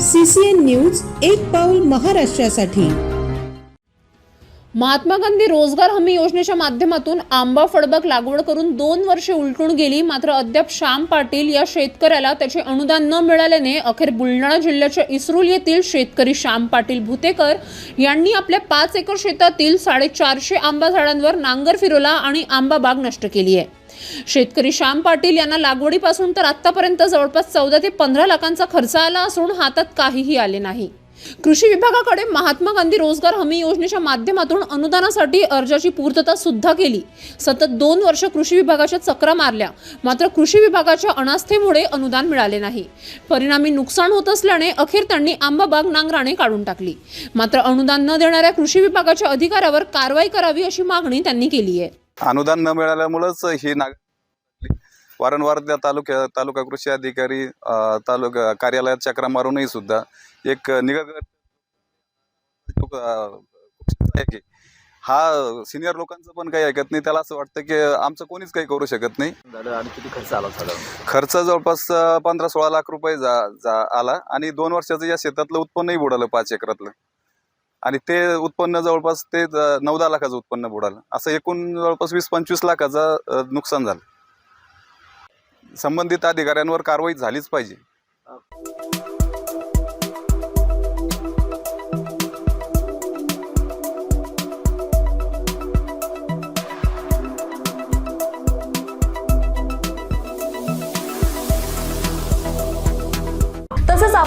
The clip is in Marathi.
सीसीएन न्यूज एक पाऊल महाराष्ट्रासाठी. महात्मा गांधी रोजगार हमी योजनेच्या माध्यमातून आंबा फळबाग लागवड करून दोन वर्षे उलटून गेली. मात्र अद्याप श्याम पाटील या शेतकऱ्याला त्याचे अनुदान न मिळाल्याने अखेर बुलढाणा जिल्ह्याच्या इस्रोल येथील शेतकरी श्याम पाटील भुतेकर यांनी आपल्या पाच एकर शेतातील साडेचारशे आंबा झाडांवर नांगर फिरवला आणि आंबा बाग नष्ट केली आहे. शेतकरी श्याम पाटील यांना लागवडीपासून तर आतापर्यंत जवळपास चौदा ते पंधरा लाखांचा खर्च आला असून हातात काहीही आले नाही. कृषी विभागाकडे महात्मा गांधी रोजगार हमी योजनेच्या माध्यमातून अनुदानासाठी अर्जाची पूर्तता सुद्धा केली. सतत दोन वर्ष कृषी विभागाच्या चक्रा मारल्या. मात्र कृषी विभागाच्या अनास्थेमुळे अनुदान मिळाले नाही. परिणामी नुकसान होत असल्याने अखेर त्यांनी आंबा बाग नांगराने काढून टाकली. मात्र अनुदान न देणाऱ्या कृषी विभागाच्या अधिकाऱ्यावर कारवाई करावी अशी मागणी त्यांनी केली आहे अनुदान न मिळाल्यामुळंच ही नाग वारंवार त्या तालुक्या तालुका कृषी अधिकारी तालुका कार्यालयात चक्रा मारूनही सुद्धा एक निगा हा सिनियर लोकांचं पण काही ऐकत नाही. त्याला असं वाटतं की आमचं कोणीच काही करू शकत नाही. झालं आणि किती खर्च आला खर्च जवळपास पंधरा सोळा लाख रुपये जा जा आला. आणि दोन वर्षाचं या शेतातलं उत्पन्नही बुडालं पाच एकरातलं. आणि ते उत्पन्न जवळपास ते नऊ दहा लाखाचं उत्पन्न बुडालं. असं एकूण जवळपास वीस पंचवीस लाखाचं नुकसान झालं. संबंधित अधिकाऱ्यांवर कारवाई झालीच पाहिजे.